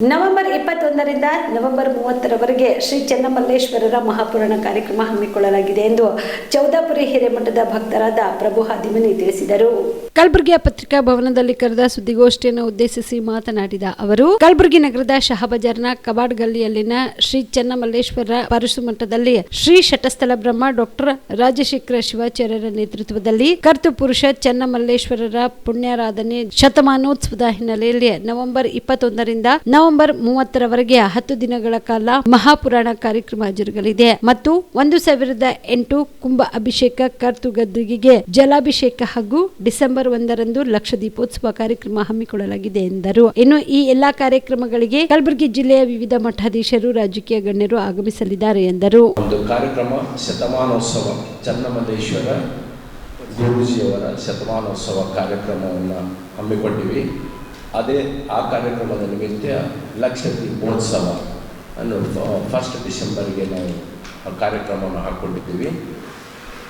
November ಇಪ್ಪತ್ತೊಂದರಿಂದ November ಮೂವತ್ತರವರೆಗೆ ಶ್ರೀ ಚೆನ್ನಮಲ್ಲೇಶ್ವರರ ಮಹಾಪುರಾಣ ಕಾರ್ಯಕ್ರಮ ಹಮ್ಮಿಕೊಳ್ಳಲಾಗಿದೆ ಎಂದು ಚೌದಾಪುರಿ ಹಿರೇಮಠದ ಭಕ್ತರಾದ ಪ್ರಭು ಹಾದಿಮನಿ ತಿಳಿಸಿದರು. ಕಲಬುರಗಿಯ ಪತ್ರಿಕಾ ಭವನದಲ್ಲಿ ಕರೆದ ಸುದ್ದಿಗೋಷ್ಠಿಯನ್ನು ಉದ್ದೇಶಿಸಿ ಮಾತನಾಡಿದ ಅವರು, ಕಲಬುರಗಿ ನಗರದ ಶಹಬಜಾರ್ನ ಕಬಾಡ್ ಗಲ್ಲಿಯಲ್ಲಿನ ಶ್ರೀ ಚನ್ನಮಲ್ಲೇಶ್ವರ ಪರಶು ಮಠದಲ್ಲಿ ಶ್ರೀ ಶಟಸ್ಥಲ ಬ್ರಹ್ಮ ಡಾಕ್ಟರ್ ರಾಜಶೇಖರ ಶಿವಾಚಾರ್ಯರ ನೇತೃತ್ವದಲ್ಲಿ ಕರ್ತು ಪುರುಷ ಚನ್ನಮಲ್ಲೇಶ್ವರರ ಪುಣ್ಯಾರಾಧನೆ ಶತಮಾನೋತ್ಸವದ ಹಿನ್ನೆಲೆಯಲ್ಲಿ ನವೆಂಬರ್ ಇಪ್ಪತ್ತೊಂದರಿಂದ ನವೆಂಬರ್ ಮೂವತ್ತರವರೆಗೆ ಹತ್ತು ದಿನಗಳ ಕಾಲ ಮಹಾಪುರಾಣ ಕಾರ್ಯಕ್ರಮ ಜರುಗಲಿದೆ ಮತ್ತು ಒಂದು ಸಾವಿರದ ಎಂಟು ಕುಂಭ ಅಭಿಷೇಕ ಕರ್ತು ಗದ್ದುಗಿಗೆ ಜಲಾಭಿಷೇಕ ಹಾಗೂ ಡಿಸೆಂಬರ್ ಒಂದರಂದು ಲಕ್ಷ ದೀಪೋತ್ಸವ ಕಾರ್ಯಕ್ರಮ ಹಮ್ಮಿಕೊಳ್ಳಲಾಗಿದೆ ಎಂದರು. ಇನ್ನು ಈ ಎಲ್ಲಾ ಕಾರ್ಯಕ್ರಮಗಳಿಗೆ ಕಲಬುರಗಿ ಜಿಲ್ಲೆಯ ವಿವಿಧ ಮಠಾಧೀಶರು, ರಾಜಕೀಯ ಗಣ್ಯರು ಆಗಮಿಸಲಿದ್ದಾರೆ ಎಂದರು. ಒಂದು ಕಾರ್ಯಕ್ರಮ ಶತಮಾನೋತ್ಸವ ಚನ್ನಮಲ್ಲೇಶ್ವರ ಗುರೂಜಿಯವರ ಶತಮಾನೋತ್ಸವ ಕಾರ್ಯಕ್ರಮವನ್ನು ಹಮ್ಮಿಕೊಂಡಿವಿ. ಅದೇ ಆ ಕಾರ್ಯಕ್ರಮದ ನಿಮಿತ್ತ ಲಕ್ಷ ದೀಪೋತ್ಸವ ಅನ್ನು ಫಸ್ಟ್ ಡಿಸೆಂಬರ್ಗೆ ನಾವು ಕಾರ್ಯಕ್ರಮವನ್ನು ಹಾಕ್ಕೊಂಡಿದ್ದೀವಿ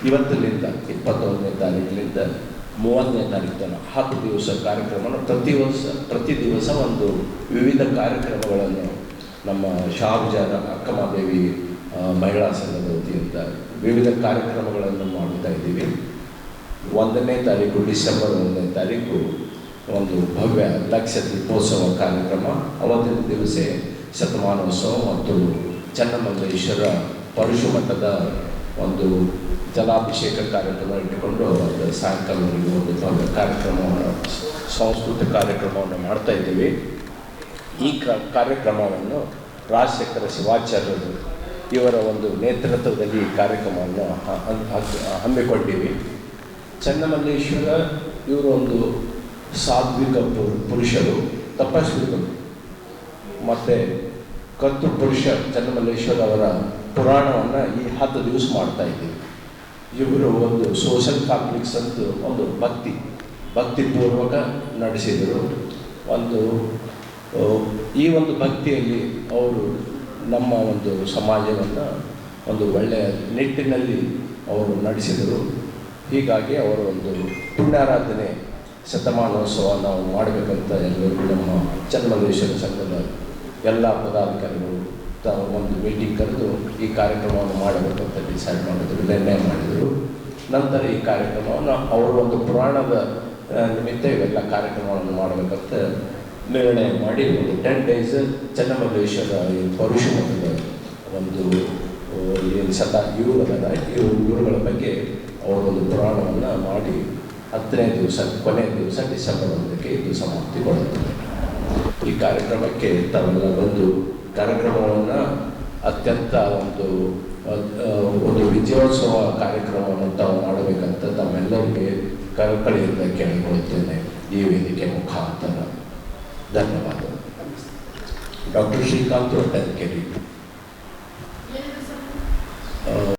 ಇವತ್ತಿನಿಂದ ಇಪ್ಪತ್ತೊಂದನೇ ತಾರೀಕಿನಿಂದ ಮೂವತ್ತನೇ ತಾರೀಕು ಹತ್ತು ದಿವಸ ಕಾರ್ಯಕ್ರಮನ ಪ್ರತಿ ವರ್ಷ, ಪ್ರತಿ ದಿವಸ ಒಂದು ವಿವಿಧ ಕಾರ್ಯಕ್ರಮಗಳನ್ನು ನಮ್ಮ ಶಾಹುಜಾದ ಅಕ್ಕಮಾದೇವಿ ಮಹಿಳಾ ಸಂಘದ ವತಿಯಿಂದ ವಿವಿಧ ಕಾರ್ಯಕ್ರಮಗಳನ್ನು ಮಾಡ್ತಾ ಇದ್ದೀವಿ. ಒಂದನೇ ತಾರೀಕು, ಡಿಸೆಂಬರ್ ಒಂದನೇ ತಾರೀಕು ಒಂದು ಭವ್ಯ ಲಕ್ಷ ದೀಪೋತ್ಸವ ಕಾರ್ಯಕ್ರಮ. ಅವತ್ತಿನ ದಿವಸ ಶತಮಾನೋತ್ಸವ ಮತ್ತು ಚನ್ನಮಲ್ಲೇಶ್ವರ ಪರಶು ಮಠದ ಒಂದು ಜಲಾಭಿಷೇಕ ಕಾರ್ಯಕ್ರಮ ಇಟ್ಟುಕೊಂಡು ಒಂದು ಸಾಯಂಕಾಲವರೆಗೂ ಒಂದು ದೊಡ್ಡ ಕಾರ್ಯಕ್ರಮವನ್ನು, ಸಾಂಸ್ಕೃತಿಕ ಕಾರ್ಯಕ್ರಮವನ್ನು ಮಾಡ್ತಾ ಇದ್ದೀವಿ. ಈ ಕಾರ್ಯಕ್ರಮವನ್ನು ರಾಜಶೇಖರ ಶಿವಾಚಾರ್ಯರು ಇವರ ಒಂದು ನೇತೃತ್ವದಲ್ಲಿ ಈ ಕಾರ್ಯಕ್ರಮವನ್ನು ಹಮ್ಮಿಕೊಂಡಿವಿ. ಚನ್ನಮಲ್ಲೇಶ್ವರ ಇವರೊಂದು ಸಾತ್ವಿಕ ಪುರುಷರು, ತಪಸ್ವಿಗಳು. ಮತ್ತು ಕತ್ತು ಪುರುಷ ಚನ್ನಮಲ್ಲೇಶ್ವರ ಅವರ ಪುರಾಣವನ್ನು ಈ ಹತ್ತು ದಿವಸ ಮಾಡ್ತಾ ಇದ್ದೀವಿ. ಇವರು ಒಂದು ಸೋಷಲ್ ಕಾಂಪ್ಲೆಕ್ಸ್ ಅಂತ ಒಂದು ಭಕ್ತಿ, ಭಕ್ತಿಪೂರ್ವಕ ನಡೆಸಿದರು ಒಂದು ಈ ಒಂದು ಭಕ್ತಿಯಲ್ಲಿ ಅವರು ನಮ್ಮ ಒಂದು ಸಮಾಜವನ್ನು ಒಂದು ಒಳ್ಳೆಯ ನಿಟ್ಟಿನಲ್ಲಿ ಅವರು ನಡೆಸಿದರು. ಹೀಗಾಗಿ ಅವರು ಒಂದು ಪುಣ್ಯಾರಾಧನೆ, ಶತಮಾನೋತ್ಸವ ನಾವು ಮಾಡಬೇಕಂತ ಎಲ್ಲರೂ ನಮ್ಮ ಚನ್ನಮಲ್ಲೇಶ್ವರ ಸಂಘದ ಎಲ್ಲ ಪದಾಧಿಕಾರಿಗಳು ತಾವು ಒಂದು ಮೀಟಿಂಗ್ ಕರೆದು ಈ ಕಾರ್ಯಕ್ರಮವನ್ನು ಮಾಡಬೇಕಂತ ಡಿಸೈಡ್ ಮಾಡಿದರು, ನಿರ್ಣಯ ಮಾಡಿದರು. ನಂತರ ಈ ಕಾರ್ಯಕ್ರಮವನ್ನು ಅವರು ಒಂದು ಪುರಾಣದ ನಿಮಿತ್ತ ಇವೆಲ್ಲ ಕಾರ್ಯಕ್ರಮವನ್ನು ಮಾಡಬೇಕಂತ ನಿರ್ಣಯ ಮಾಡಿ ಒಂದು ಟೆನ್ ಡೇಸ್ ಚನ್ನಮಲ್ಲೇಶ್ವರ ಈ ಪರಶುಮಠದ ಮಠದ ಒಂದು ಏನು ಸದಾ ಇವರು ಅದಲ್ಲ ಇವರು ಇವರುಗಳ ಬಗ್ಗೆ ಅವರೊಂದು ಪುರಾಣವನ್ನು ಮಾಡಿ ಹತ್ತನೇ ದಿವಸ ಕೊನೆಯ ದಿವಸ ಡಿಸೆಂಬರ್ ಒಂದಕ್ಕೆ ಇದು ಸಮಾಪ್ತಿಗೊಳ್ಳುತ್ತದೆ ಈ ಕಾರ್ಯಕ್ರಮಕ್ಕೆ ತಾವೆಲ್ಲ ಬಂದು ಕಾರ್ಯಕ್ರಮವನ್ನು ಅತ್ಯಂತ ಒಂದು ಒಂದು ವಿಜಯೋತ್ಸವ ಕಾರ್ಯಕ್ರಮವನ್ನು ತಾವು ಮಾಡಬೇಕಂತ ತಮ್ಮೆಲ್ಲರಿಗೆ ಕಳಕಳಿಯಿಂದ ಕೇಳಿಕೊಳ್ಳುತ್ತೇನೆ. ಈ ವೇದಿಕೆ ಮುಖಾಂತರ. ಧನ್ಯವಾದ ಡಾಕ್ಟರ್ ಶ್ರೀಕಾಂತ್ ಒಟ್ಟಂಕೆರಿ